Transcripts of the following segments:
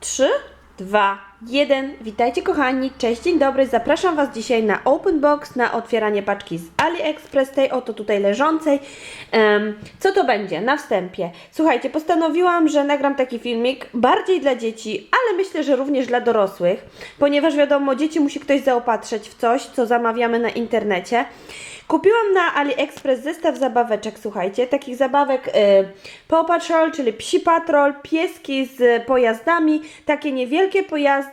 3, 2, 1. Witajcie kochani, cześć, dzień dobry. Zapraszam Was dzisiaj na Open Box, na otwieranie paczki z AliExpress, tej oto tutaj leżącej. Em, co to będzie? Na wstępie. Słuchajcie, postanowiłam, że nagram taki filmik bardziej dla dzieci, ale myślę, że również dla dorosłych, ponieważ wiadomo, dzieci musi ktoś zaopatrzyć w coś, co zamawiamy na internecie. Kupiłam na AliExpress zestaw zabaweczek, słuchajcie, takich zabawek y, Paw Patrol, czyli Psi Patrol, pieski z pojazdami, takie niewielkie pojazdy,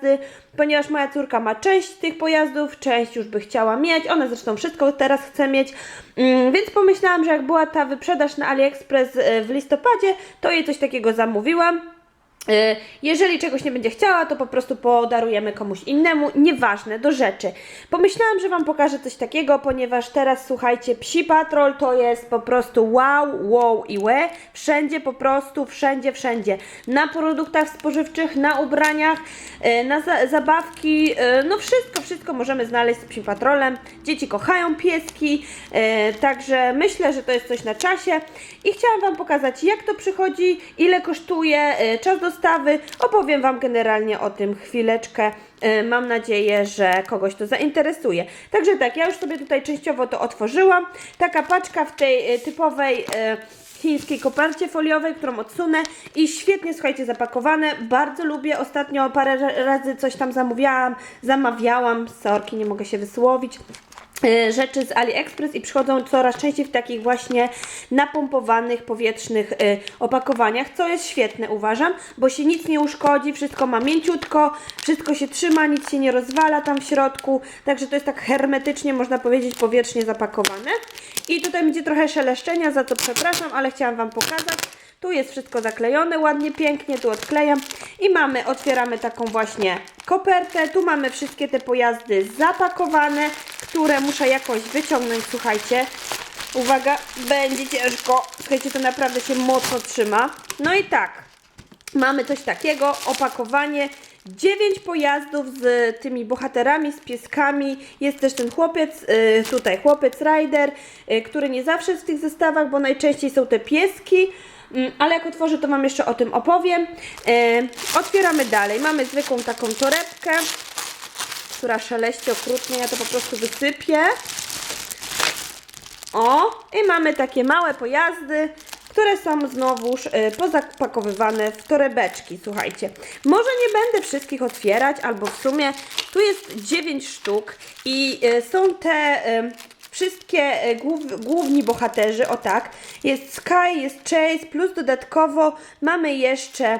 ponieważ moja córka ma część tych pojazdów, część już by chciała mieć, ona zresztą wszystko teraz chce mieć, mm, więc pomyślałam, że jak była ta wyprzedaż na AliExpress y, w listopadzie, to jej coś takiego zamówiłam. Y, Jeżeli czegoś nie będzie chciała, to po prostu podarujemy komuś innemu, nieważne, do rzeczy. Pomyślałam, że Wam pokażę coś takiego, ponieważ teraz słuchajcie, Psi Patrol to jest po prostu wow, wow i łe, wszędzie po prostu, wszędzie, wszędzie. Na produktach spożywczych, na ubraniach, y, na za zabawki, y, no wszystko, wszystko możemy znaleźć z Psi Patrolem. Dzieci kochają pieski, także myślę, że to jest coś na czasie i chciałam Wam pokazać jak to przychodzi, ile kosztuje, czas dostawy, opowiem Wam generalnie o tym chwileczkę. Y, Mam nadzieję, że kogoś to zainteresuje. Także tak, ja już sobie tutaj częściowo to otworzyłam. Taka paczka w tej y, typowej y, chińskiej kopercie foliowej, którą odsunę i świetnie, słuchajcie, zapakowane. Bardzo lubię. Ostatnio parę ra- razy coś tam zamówiłam, zamawiałam, sorki, nie mogę się wysłowić e, rzeczy z AliExpress i przychodzą coraz częściej w takich właśnie napompowanych, powietrznych e, opakowaniach, co jest świetne uważam, bo się nic nie uszkodzi, wszystko ma mięciutko, wszystko się trzyma, nic się nie rozwala tam w środku, także to jest tak hermetycznie, można powiedzieć, powietrznie zapakowane. I tutaj będzie trochę szeleszczenia, za co przepraszam, ale chciałam Wam pokazać. Tu jest wszystko zaklejone ładnie, pięknie, tu odklejam i mamy, otwieramy taką właśnie kopertę. Tu mamy wszystkie te pojazdy zapakowane, które muszę jakoś wyciągnąć, słuchajcie. Uwaga, będzie ciężko. Słuchajcie, to naprawdę się mocno trzyma. No i tak, Mamy coś takiego, opakowanie. 9 pojazdów z tymi bohaterami, z pieskami. Jest też ten chłopiec, y, tutaj chłopiec rider, y, który nie zawsze jest w tych zestawach, bo najczęściej są te pieski. Mm, Ale jak otworzę, to Wam jeszcze o tym opowiem. Y, Otwieramy dalej. Mamy zwykłą taką torebkę, która szeleści okrutnie. Ja to po prostu wysypię. O, i mamy takie małe pojazdy, które są znowuż y, pozapakowywane w torebeczki. Słuchajcie, może nie będę wszystkich otwierać, albo w sumie tu jest 9 sztuk i y, są te y, wszystkie głów, główni bohaterzy, o tak. Jest Sky, jest Chase, plus dodatkowo mamy jeszcze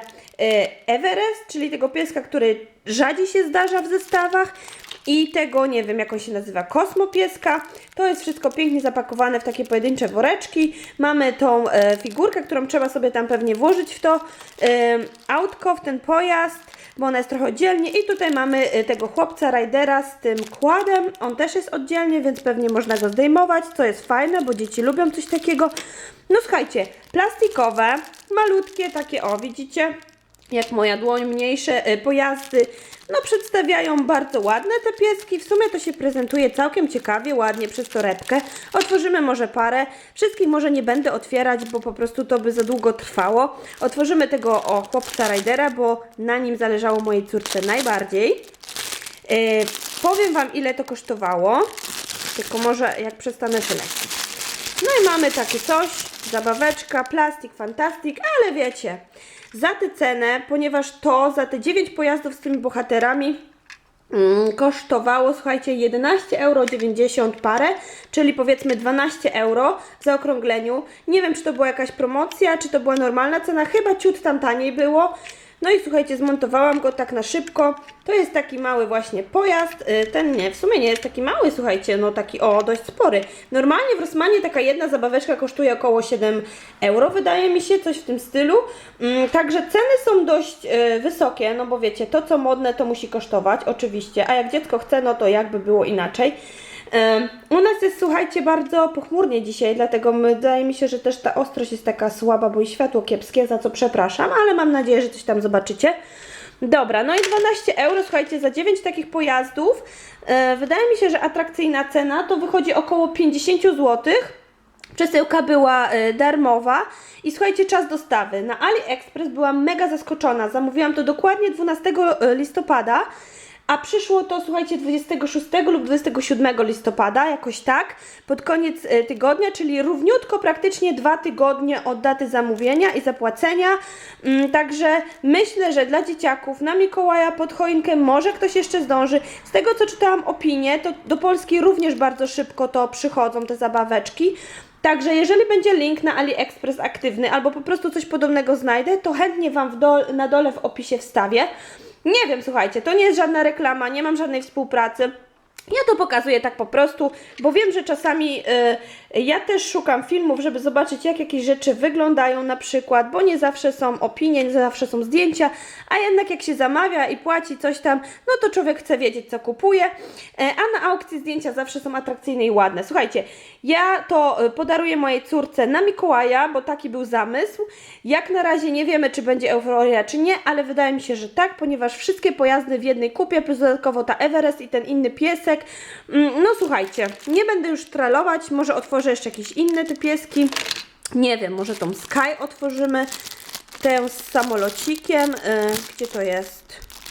Everest, czyli tego pieska, który rzadziej się zdarza w zestawach i tego, nie wiem jak on się nazywa, kosmopieska. To jest wszystko pięknie zapakowane w takie pojedyncze woreczki. Mamy tą e, figurkę, którą trzeba sobie tam pewnie włożyć w to e, autko, w ten pojazd, bo ona jest trochę oddzielnie. I tutaj mamy e, tego chłopca Ridera z tym kładem. On też jest oddzielnie, więc pewnie można go zdejmować, co jest fajne, bo dzieci lubią coś takiego. No słuchajcie, plastikowe, malutkie takie, o widzicie? Jak moja dłoń, mniejsze e, pojazdy. No przedstawiają bardzo ładne te pieski. W sumie to się prezentuje całkiem ciekawie, ładnie przez torebkę. Otworzymy może parę. Wszystkich może nie będę otwierać, bo po prostu to by za długo trwało. Otworzymy tego o chłopca Ridera, bo na nim zależało mojej córce najbardziej. E, powiem Wam ile to kosztowało. Tylko może jak przestanę szeleścić. No i mamy takie coś, zabaweczka, plastik, fantastik, ale wiecie, za tę cenę, ponieważ to za te 9 pojazdów z tymi bohaterami mm, kosztowało, słuchajcie, 11,90 euro parę, czyli powiedzmy 12 euro w zaokrągleniu. Nie wiem, czy to była jakaś promocja, czy to była normalna cena, chyba ciut tam taniej było. No i słuchajcie, zmontowałam go tak na szybko. To jest taki mały właśnie pojazd. Y, Ten nie, w sumie nie jest taki mały, słuchajcie, no taki o, dość spory. Normalnie w Rosmanie taka jedna zabaweczka kosztuje około 7 euro, wydaje mi się, coś w tym stylu. Mm, Także ceny są dość y, wysokie, no bo wiecie, to co modne to musi kosztować, oczywiście, a jak dziecko chce, no to jakby było inaczej. U nas jest, słuchajcie, bardzo pochmurnie dzisiaj, dlatego wydaje mi się, że też ta ostrość jest taka słaba, bo i światło kiepskie, za co przepraszam, ale mam nadzieję, że coś tam zobaczycie. Dobra, no i 12 euro, słuchajcie, za 9 takich pojazdów. E, wydaje mi się, że atrakcyjna cena to wychodzi około 50 zł. Przesyłka była y, darmowa i słuchajcie, czas dostawy. Na AliExpress byłam mega zaskoczona. Zamówiłam to dokładnie 12 listopada, a przyszło to, słuchajcie, 26 lub 27 listopada, jakoś tak, pod koniec y, tygodnia, czyli równiutko praktycznie dwa tygodnie od daty zamówienia i zapłacenia. Mm, Także myślę, że dla dzieciaków na Mikołaja pod choinkę może ktoś jeszcze zdąży. Z tego co czytałam opinię, to do Polski również bardzo szybko to przychodzą te zabaweczki. Także jeżeli będzie link na AliExpress aktywny albo po prostu coś podobnego znajdę, to chętnie Wam na dole w opisie wstawię. Nie wiem, słuchajcie, to nie jest żadna reklama, nie mam żadnej współpracy. Ja to pokazuję tak po prostu, bo wiem, że czasami y, ja też szukam filmów, żeby zobaczyć, jak jakieś rzeczy wyglądają na przykład, bo nie zawsze są opinie, nie zawsze są zdjęcia, a jednak jak się zamawia i płaci coś tam, no to człowiek chce wiedzieć, co kupuje, e, a na aukcji zdjęcia zawsze są atrakcyjne i ładne. Słuchajcie, ja to y, podaruję mojej córce na Mikołaja, bo taki był zamysł. Jak na razie nie wiemy, czy będzie euforia, czy nie, ale wydaje mi się, że tak, ponieważ wszystkie pojazdy w jednej kupie, plus dodatkowo ta Everest i ten inny piesek. Mm, No słuchajcie, nie będę już tralować, może otworzę jeszcze jakieś inne te pieski. Nie wiem, może tą Sky otworzymy. Tę z samolocikiem. Y, Gdzie to jest?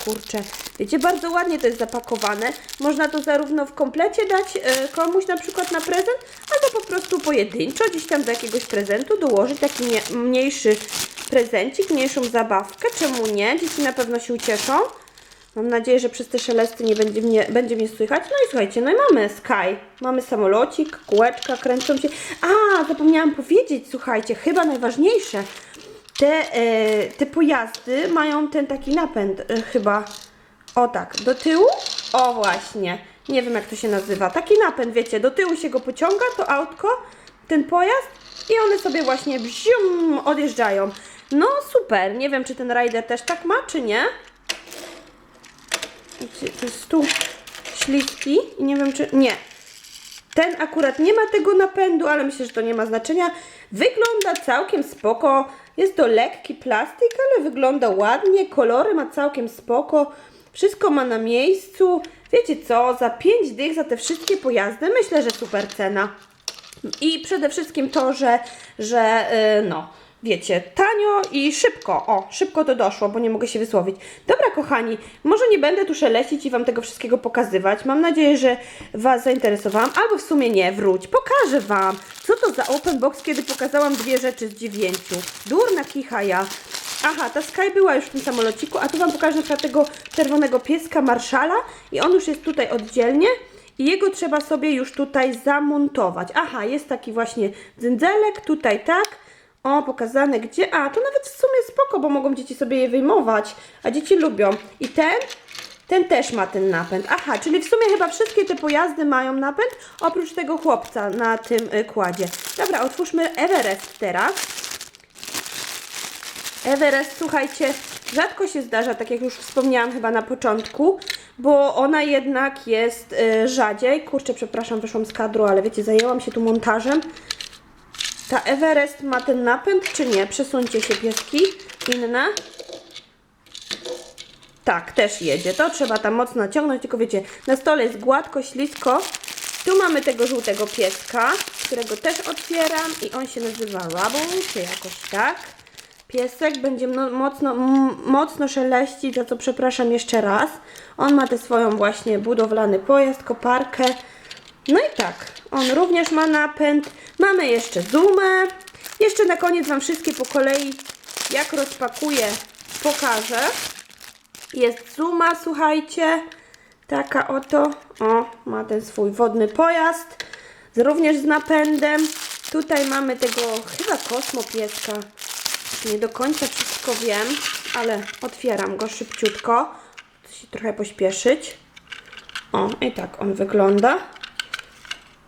Kurczę. Wiecie, bardzo ładnie to jest zapakowane. Można to zarówno w komplecie dać y, komuś na przykład na prezent, albo po prostu pojedynczo gdzieś tam do jakiegoś prezentu dołożyć taki nie, mniejszy prezencik, mniejszą zabawkę. Czemu nie? Dzieci na pewno się ucieszą. Mam nadzieję, że przez te szelesty nie będzie mnie, będzie mnie słychać. No i słuchajcie, no i mamy Sky. Mamy samolocik, kółeczka, kręcą się. A, zapomniałam powiedzieć, słuchajcie, chyba najważniejsze. Te, e, te pojazdy mają ten taki napęd e, chyba. O tak, do tyłu? O właśnie. Nie wiem jak to się nazywa. Taki napęd, wiecie, do tyłu się go pociąga, to autko, ten pojazd i one sobie właśnie bzium, odjeżdżają. No super, nie wiem czy ten rider też tak ma, czy nie. To jest tu śliski i nie wiem czy... Nie. Ten akurat nie ma tego napędu, ale myślę, że to nie ma znaczenia. Wygląda całkiem spoko. Jest to lekki plastik, ale wygląda ładnie. Kolory ma całkiem spoko. Wszystko ma na miejscu. Wiecie co? Za 5 dych za te wszystkie pojazdy myślę, że super cena. I przede wszystkim to, że, że yy, no, wiecie, tanio i szybko. O, szybko to doszło, bo nie mogę się wysłowić. Dobra, kochani, może nie będę tu szeleścić i Wam tego wszystkiego pokazywać. Mam nadzieję, że Was zainteresowałam, albo w sumie nie, wróć, pokażę Wam, co to za open box, kiedy pokazałam dwie rzeczy z dziewięciu. Durna kicha ja. Aha, ta Sky była już w tym samolociku, a tu Wam pokażę na tego czerwonego pieska Marszala i on już jest tutaj oddzielnie. I jego trzeba sobie już tutaj zamontować. Aha, jest taki właśnie dzędzelek, tutaj tak. O, pokazane gdzie. A, to nawet w sumie spoko, bo mogą dzieci sobie je wyjmować, a dzieci lubią. I ten, ten też ma ten napęd. Aha, czyli w sumie chyba wszystkie te pojazdy mają napęd, oprócz tego chłopca na tym y, kładzie. Dobra, otwórzmy Everest teraz. Everest, słuchajcie, rzadko się zdarza, tak jak już wspomniałam chyba na początku, bo ona jednak jest y, rzadziej. Kurczę, przepraszam, wyszłam z kadru, ale wiecie, zajęłam się tu montażem. Ta Everest ma ten napęd, czy nie? Przesuńcie się pieski. Inne. Tak, też jedzie. To trzeba tam mocno naciągnąć, tylko wiecie, na stole jest gładko, ślisko. Tu mamy tego żółtego pieska, którego też otwieram i on się nazywa Rubble, czy jakoś tak. Piesek będzie mocno, mocno szeleścić, za co przepraszam jeszcze raz. On ma tę swoją właśnie budowlany pojazd, koparkę. No i tak, on również ma napęd. Mamy jeszcze zoomę. Jeszcze na koniec Wam wszystkie po kolei, jak rozpakuję, pokażę. Jest Zuma, słuchajcie. Taka oto. O, ma ten swój wodny pojazd. Również z napędem. Tutaj mamy tego chyba kosmopieska. Nie do końca wszystko wiem, ale otwieram go szybciutko. Chcę się trochę pośpieszyć. O, i tak on wygląda.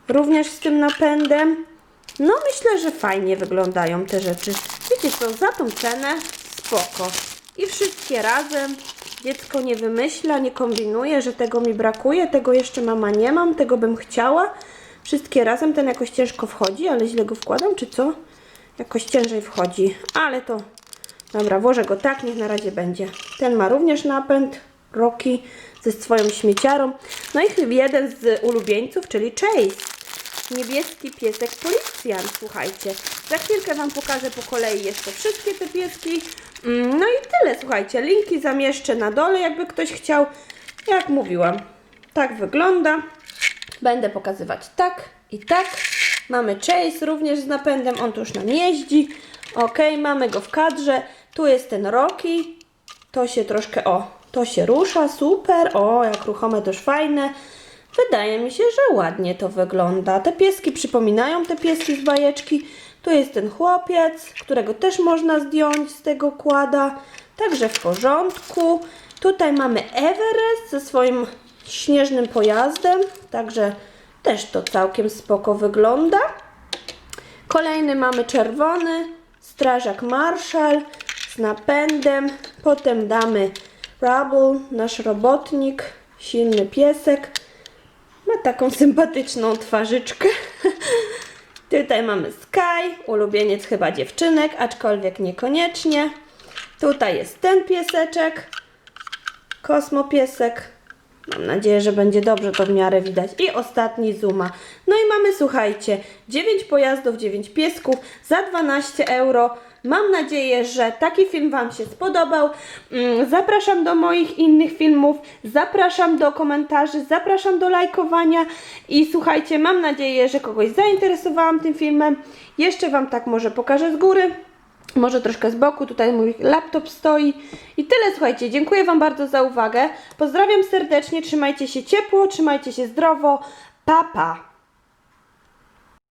Również z tym napędem. No myślę, że fajnie wyglądają te rzeczy. Wiecie co, za tą cenę spoko. I wszystkie razem. Dziecko nie wymyśla, nie kombinuje, że tego mi brakuje, tego jeszcze mama nie mam, tego bym chciała. Wszystkie razem, ten jakoś ciężko wchodzi, ale źle go wkładam, czy co? Jakoś ciężej wchodzi, ale to... Dobra, włożę go tak, niech na razie będzie. Ten ma również napęd, Rocky ze swoją śmieciarą. No i jeden z ulubieńców, czyli Chase. Niebieski piesek policjant, słuchajcie. Za chwilkę Wam pokażę po kolei jeszcze wszystkie te pieski. Mm, No i tyle, słuchajcie. Linki zamieszczę na dole, jakby ktoś chciał. Jak mówiłam, tak wygląda. Będę pokazywać tak i tak. Mamy Chase również z napędem, on tu już nam jeździ. Ok, mamy go w kadrze. Tu jest ten Rocky. To się troszkę, o, to się rusza, super. O, jak ruchome, też fajne. Wydaje mi się, że ładnie to wygląda. Te pieski przypominają te pieski z bajeczki. Tu jest ten chłopiec, którego też można zdjąć z tego kłada. Także w porządku. Tutaj mamy Everest ze swoim śnieżnym pojazdem. Także też to całkiem spoko wygląda. Kolejny mamy czerwony, strażak Marshall z napędem. Potem damy Rubble, nasz robotnik, silny piesek. Ma taką sympatyczną twarzyczkę. Tutaj mamy Sky, ulubieniec chyba dziewczynek, aczkolwiek niekoniecznie. Tutaj jest ten pieseczek, kosmopiesek. Mam nadzieję, że będzie dobrze to w miarę widać. I ostatni Zuma. No i mamy, słuchajcie, 9 pojazdów, 9 piesków za 12 euro. Mam nadzieję, że taki film Wam się spodobał. Mm, Zapraszam do moich innych filmów, zapraszam do komentarzy, zapraszam do lajkowania i słuchajcie, mam nadzieję, że kogoś zainteresowałam tym filmem. Jeszcze Wam tak może pokażę z góry. Może troszkę z boku, tutaj mój laptop stoi. I tyle, słuchajcie, dziękuję Wam bardzo za uwagę. Pozdrawiam serdecznie, trzymajcie się ciepło, trzymajcie się zdrowo. Pa, pa!